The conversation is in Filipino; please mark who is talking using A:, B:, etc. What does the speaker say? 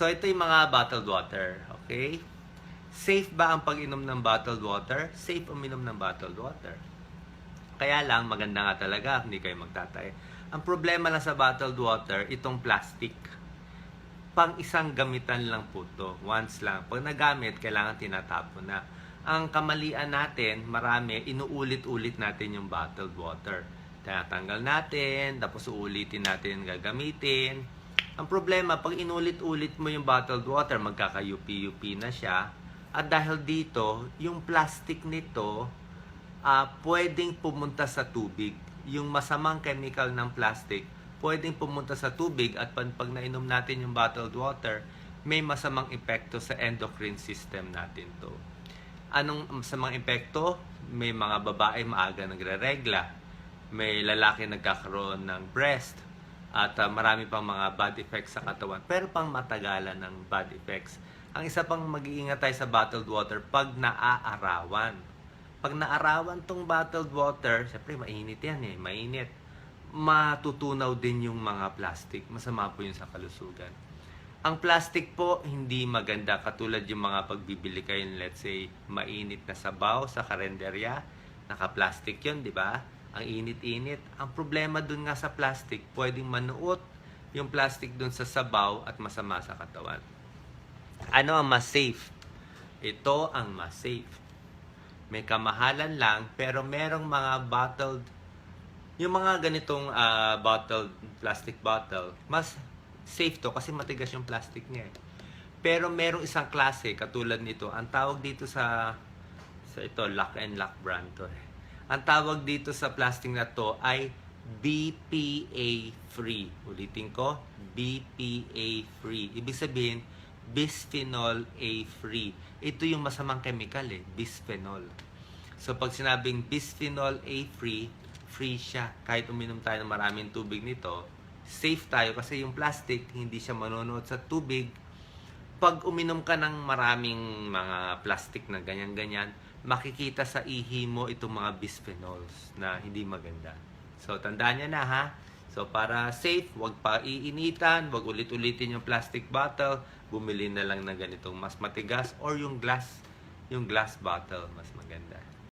A: So, ito yung mga bottled water. Okay? Safe ba ang pag-inom ng bottled water? Safe uminom ng bottled water. Kaya lang, maganda nga talaga, hindi kayo magtatay. Ang problema lang sa bottled water, itong plastic. Pang isang gamitan lang po to. Once lang. Pag nagamit, kailangan tinatapon na. Ang kamalian natin, marami, inuulit-ulit natin yung bottled water. Tinatanggal natin, tapos uulitin natin gagamitin. Ang problema, pag inulit-ulit mo yung bottled water, magkaka-UP-UP na siya. At dahil dito, yung plastic nito, ah pwedeng pumunta sa tubig. Yung masamang chemical ng plastic, pwedeng pumunta sa tubig at pag, pag nainom natin yung bottled water, may masamang epekto sa endocrine system natin to. Anong masamang epekto? May mga babae maaga nagre-regla. May lalaki nagkakaroon ng breast. At ah, marami pang mga bad effects sa katawan. Pero pang matagalan ng bad effects. Ang isa pang mag-iingat tayo sa bottled water pag naaarawan. Pag naarawan tong bottled water, syempre mainit yan eh, mainit. Matutunaw din yung mga plastic. Masama po yun sa kalusugan. Ang plastic po, hindi maganda. Katulad yung mga pagbibili kayo, let's say, mainit na sabaw sa karenderya. Naka-plastic yun, di ba? Ang init-init. Ang problema dun nga sa plastic, pwedeng manuot yung plastic dun sa sabaw at masama sa katawan. Ano ang mas safe? Ito ang mas safe. May kamahalan lang, pero merong mga bottled, yung mga ganitong ah, bottled, plastic bottle, mas safe to kasi matigas yung plastic niya eh. Pero merong isang klase, katulad nito, ang tawag dito sa, sa ito, Lock and Lock brand to eh. Ang tawag dito sa plastic na to ay BPA free. Ulitin ko, BPA free. Ibig sabihin, bisphenol A free. Ito yung masamang chemical eh, bisphenol. So pag sinabing bisphenol A free, free siya. Kahit uminom tayo ng maraming tubig nito, safe tayo kasi yung plastic hindi siya manonood sa tubig. Pag uminom ka ng maraming mga plastic na ganyan-ganyan, makikita sa ihi mo itong mga bisphenols na hindi maganda. So tandaan niya na ha. So para safe, wag pa iinitan, wag ulit-ulitin yung plastic bottle, bumili na lang ng ganitong mas matigas or yung glass, yung glass bottle mas maganda.